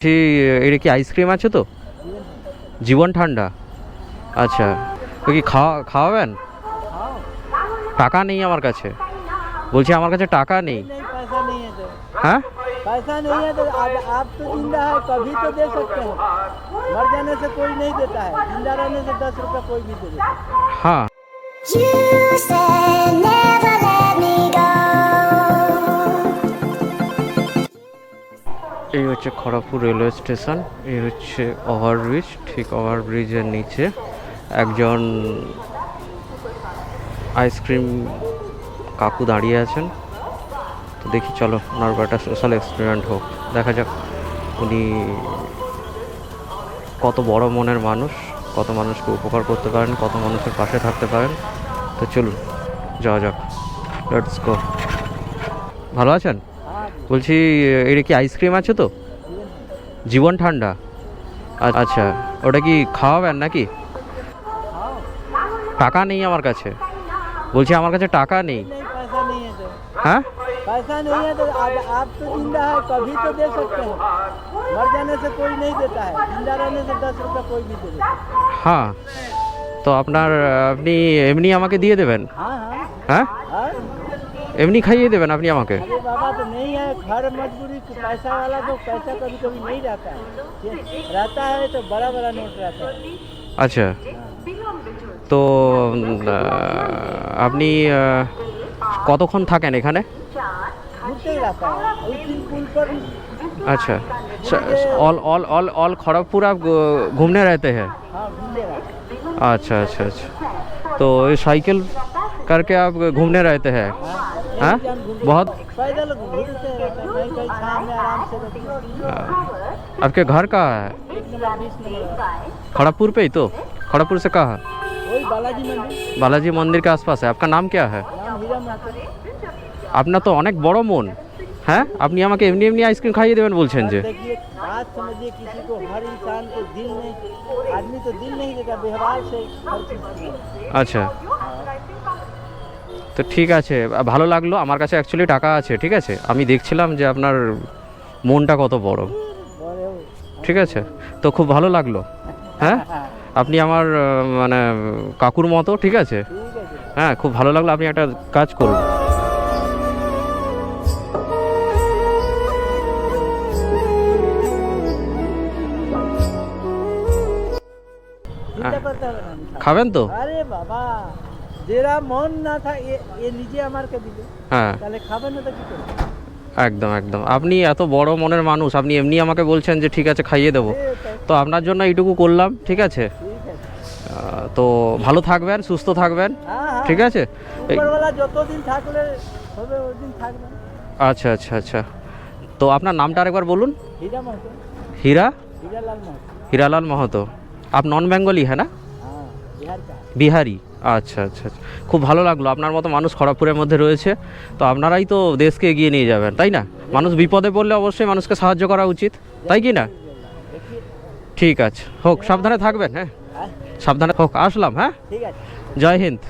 বলছি এটা কি আইসক্রিম আছে তো জীবন ঠান্ডা আচ্ছা তো কি খাওয়া খাওয়াবেন টাকা নেই আমার কাছে বলছি আমার কাছে টাকা নেই नहीं पैसा नहीं है तो হ্যাঁ पैसा नहीं है तो अब आप तो जिंदा है कभी तो दे सकते हैं मर जाने से कोई नहीं देता है जिंदा रहने से दस रुपया कोई भी दे देता है হ্যাঁ এই হচ্ছে খড়গপুর রেলওয়ে স্টেশন, এই হচ্ছে ওভারব্রিজ, ঠিক ওভারব্রিজের নিচে একজন আইসক্রিম কাকু দাঁড়িয়ে আছেন। তো দেখি চলো, ওনার একটা সোশ্যাল এক্সপেরিমেন্ট হোক। দেখা যাক উনি কত বড় মনের মানুষ, কত মানুষকে উপকার করতে পারেন, কত মানুষের পাশে থাকতে পারেন। তো চলুন, যাওয়া যাক। লেটস গো ভালো আছেন? বলছি এটা কি আইসক্রিম আছে তো জীবন ঠান্ডা আ- আচ্ছা ওটা কি খাওয়াবেন নাকি টাকা নেই আমার কাছে বলছি আমার কাছে টাকা নেই नहीं पैसा नहीं है तो হ্যাঁ पैसा नहीं है तो अब आप तो जिंदा है कभी तो दे सकते हैं मर जाने से कोई नहीं देता है जिंदा रहने से दस रुपया कोई भी दे देता है হ্যাঁ তো আপনার আপনি এমনি আমাকে দিয়ে দেবেন हाँ हाँ হ্যাঁ हाँ এমনি খাইয়ে দেবেন আপনি আমাকে अरे बाबा तो नहीं है घर मजबूरी तो पैसा वाला तो पैसा कभी कभी नहीं रहता है ये रहता है तो बड़ा बड़ा नोट रहता है আচ্ছা তো উম, আহ, আপনি আহ, কতক্ষণ থাকেন এখানে घूमते ही रहता है उस दिन पुल पर अच्छा all all all all Kharagpur आप घू- घूमने रहते हैं हाँ घूमते रहता है अच्छा अच्छा अच्छा तो ये साइकिल करके आप घूमने रहते हैं हाँ एक जन घूमते- बहुत पैदल घूमते रहता है कहीं कहीं छाँव में आराम से रहते हैं। आपके घर कहाँ है एक नंबर बीस नंबर खड़गपुर पे ही तो खड़गपुर से कहाँ वही बालाजी मंदिर बालाजी मंदिर के आसपास है आपका नाम क्या है नाम हीरा महतो আপনার তো অনেক বড় মন হ্যাঁ আপনি আমাকে এমনি এমনি আইসক্রিম খাইয়ে দেবেন বলছেন যে देखिए बात समझिए किसी को हर इंसान को दिल नहीं आदमी तो दिल नहीं देता व्यवहार से हर चीज की। আচ্ছা তো ঠিক আছে ভালো লাগল। আমার কাছে অ্যাকচুয়ালি টাকা আছে, ঠিক আছে? আমি দেখছিলাম যে আপনার মনটা কত বড়। ঠিক আছে? তো খুব ভালো লাগল। হ্যাঁ? আপনি আমার মানে কাকুর মতো, ঠিক আছে? হ্যাঁ খুব ভালো লাগল আপনি একটা কাজ করুন। হ্যাঁ। খাবেন তো? আরে বাবা। যেরা মন না থা এ নিজে আমারকে দিলে হ্যাঁ। তাহলে খাবে না তো কি করবে একদম একদম। আপনি এত বড় মনের মানুষ আপনি এমনি আমাকে বলছেন যে ঠিক আছে খাইয়ে দেবো। তো আপনার জন্য এইটুকু করলাম ঠিক আছে? তো ভালো থাকবেন সুস্থ থাকবেন হ্যাঁ হ্যাঁ। ঠিক আছে? যতদিন থাকলে হবে। আচ্ছা আচ্ছা আচ্ছা। তো আপনার নামটা আরেকবার বলুন। হীরা হীরা? হীরালাল মাহাতো আপ নন বেঙ্গলি হ্যাঁ না? হ্যাঁ বিহারি? আচ্ছা আচ্ছা আচ্ছা। খুব ভালো লাগল। আপনার মতো মানুষ খড়গপুরের মধ্যে রয়েছে। তো আপনারাই তো দেশকে এগিয়ে নিয়ে যাবেন তাই না? মানুষ বিপদে পড়লে অবশ্যই মানুষকে সাহায্য করা উচিত তাই কি না? ঠিক আছে। হোক সাবধানে থাকবেন হ্যাঁ? সাবধানে হোক আসলাম হ্যাঁ? জয় হিন্দ।